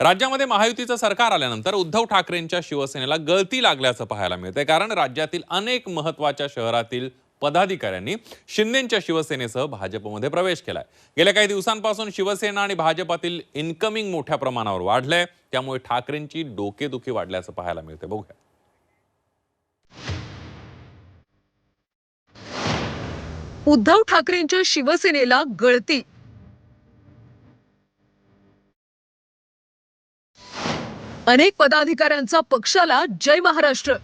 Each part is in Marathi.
राज्यामध्ये महायुतीचं सरकार आल्यानंतर उद्धव ठाकरेंच्या शिवसेनेला गळती लागल्याचं पाहायला मिळतंय. कारण राज्यातील अनेक महत्त्वाच्या शहरातील पदाधिकाऱ्यांनी शिंदेच्या शिवसेनेसह भाजपमध्ये प्रवेश केलाय. गेल्या काही दिवसांपासून शिवसेना आणि भाजपातील इन्कमिंग मोठ्या प्रमाणावर वाढलंय. त्यामुळे ठाकरेंची डोकेदुखी वाढल्याचं पाहायला मिळतंय. बघूया. उद्धव ठाकरेंच्या शिवसेनेला गळती अनेक पदाधिकाऱ्यांचा पक्षाला जय महाराष्ट्र.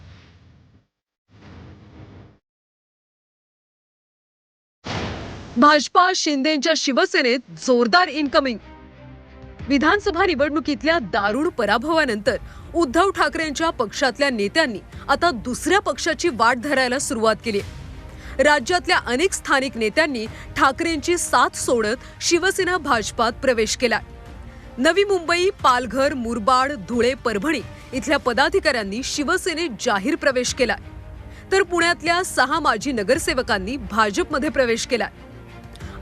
भाजपा शिंदेच्या शिवसेनेत जोरदार इनकमिंग विधानसभा निवडणुकीतल्या दारुण पराभवानंतर उद्धव ठाकरेंच्या पक्षातल्या नेत्यांनी आता दुसऱ्या पक्षाची वाट धरायला सुरुवात केली. राज्यातल्या अनेक स्थानिक नेत्यांनी ठाकरेंची साथ सोडत शिवसेना भाजपात प्रवेश केला नवी मुंबई पालघर मुरबाड धुळे परभणी इथल्या पदाधिकाऱ्यांनी शिवसेनेत जाहीर प्रवेश केला तर पुण्यातल्या सहा माजी नगरसेवकांनी भाजपमध्ये प्रवेश केला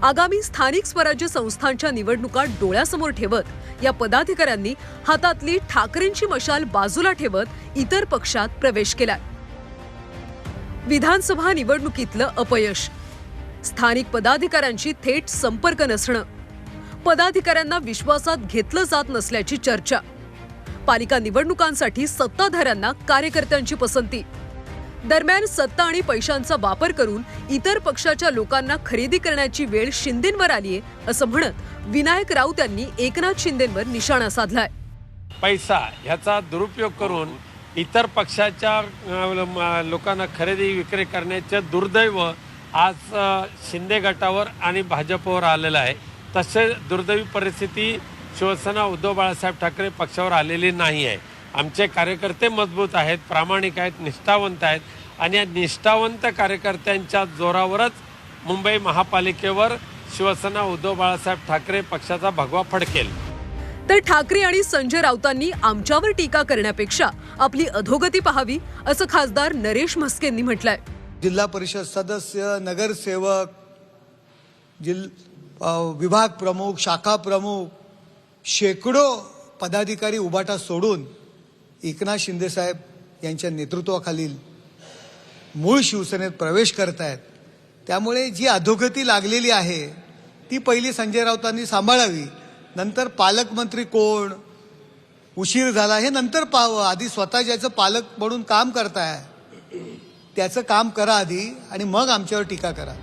आगामी स्थानिक स्वराज्य संस्थांच्या निवडणुका डोळ्यासमोर ठेवत या पदाधिकाऱ्यांनी हातातली ठाकरेंची मशाल बाजूला ठेवत इतर पक्षात प्रवेश केला विधानसभा निवडणुकीतलं अपयश. स्थानिक पदाधिकाऱ्यांशी थेट संपर्क नसणं. पदाधिकाऱ्यांना विश्वासात घेतलं जात नसल्याची चर्चा. पालिका निवडणुकांसाठी सत्ताधाऱ्यांना कार्यकर्त्यांची पसंती. दरम्यान सत्ता आणि पैशांचा वापर करून इतर पक्षाच्या लोकांना खरेदी करण्याची वेळ शिंदेंवर आलीये असं म्हणत विनायक राऊत यांनी एकनाथ शिंदेंवर निशाणा साधलाय. पैसा ह्याचा दुरुपयोग करून इतर पक्षाच्या लोकांना खरेदी विक्री करण्याचे दुर्दैव आज शिंदे गटावर आणि भाजपवर आलेलं आहे. तसे दुर्दैवी परिस्थिती शिवसेना उद्धव बाळासाहेब ठाकरे पक्षावर आलेली नाही आहे. आमचे कार्यकर्ते मजबूत आहेत प्रामाणिक आहेत निष्ठावंत आहेत आणि या निष्ठावंत कार्यकर्त्यांच्या जोरावरच मुंबई महापालिकेवर शिवसेना उद्धव बाळासाहेब ठाकरे पक्षाचा भगवा फडकेल. तर ठाकरे आणि संजय राऊतांनी आमच्यावर टीका करण्यापेक्षा आपली अधोगती पाहावी असं खासदार नरेश म्हस्केंनी म्हटलंय. जिल्हा परिषद सदस्य नगरसेवक जिल अ, विभाग प्रमुख शाखा प्रमुख शेकडो पदाधिकारी उबाटा सोडून एकनाथ शिंदेसाहेब यांच्या नेतृत्वाखालील मूळ शिवसेनेत प्रवेश करत आहेत त्यामुळे जी अधोगती लागलेली आहे ती पहिली संजय राऊतांनी सांभाळावी. नंतर पालकमंत्री कोण उशीर झाला हे नंतर पाहावं. आधी स्वतः ज्याचं पालक म्हणून काम करताय त्याचं काम करा आधी आणि मग आमच्यावर टीका करा.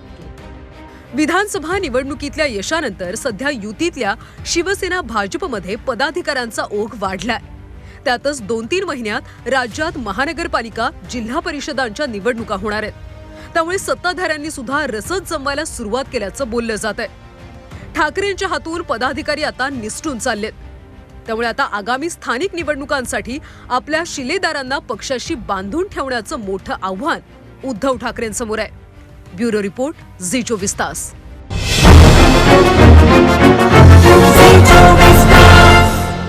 विधानसभा निवडणुकीतल्या यशानंतर सध्या युतीतल्या शिवसेना भाजपमध्ये पदाधिकाऱ्यांचा ओघ वाढलाय. त्यातच दोन तीन महिन्यात राज्यात महानगरपालिका जिल्हा परिषदांच्या निवडणुका होणार आहेत. त्यामुळे सत्ताधाऱ्यांनी सुद्धा रसद जमवायला सुरुवात केल्याचं बोललं जात आहे ठाकरेंच्या हातून पदाधिकारी आता निसटून चाललेत. त्यामुळे आता आगामी स्थानिक निवडणुकांसाठी आपल्या शिलेदारांना पक्षाशी बांधून ठेवण्याचं मोठं आव्हान उद्धव ठाकरेंसमोर आहे. ब्युरो रिपोर्ट झी चोवीस तास.